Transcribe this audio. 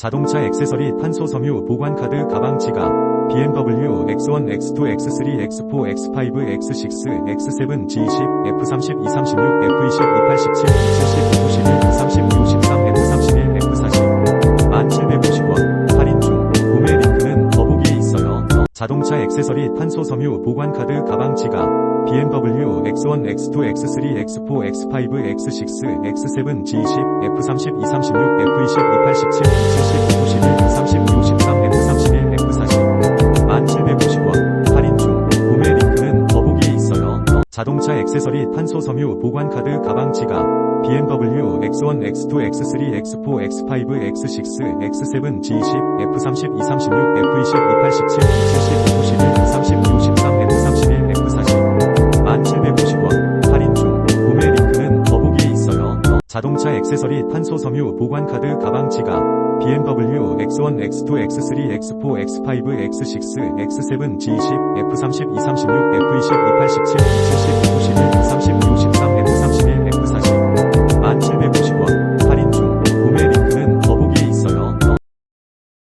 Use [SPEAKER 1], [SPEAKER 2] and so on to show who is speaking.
[SPEAKER 1] 자동차 액세서리 탄소 섬유 보관 카드 가방 지갑 BMW X1 X2 X3 X4 X5 X6 X7 G20 F30 236 F20 287 270 291 232 53 F31 F40 1750원. 할인 중. 구매 링크는 더보기에 있어요. 자동차 액세서리 탄소 섬유 보관 카드 가방 지갑 BMW X1 X2 X3 X4 X5 X6 X7 G20 F30 236 F20 287 270 291 232 53 F31 F40 1750원. 할인 중. 구매 링크는 더보기에 있어요. 자동차 액세서리 탄소 섬유 보관 카드 가방 지갑. BMW X1 X2 X3 X4 X5 X6 X7 G20 F30 236 F20 287 270 자동차 액세서리 탄소 섬유 보관 카드 가방 지갑 BMW X1 X2 X3 X4 X5 X6 X7 G20 F30 236 F20 287 270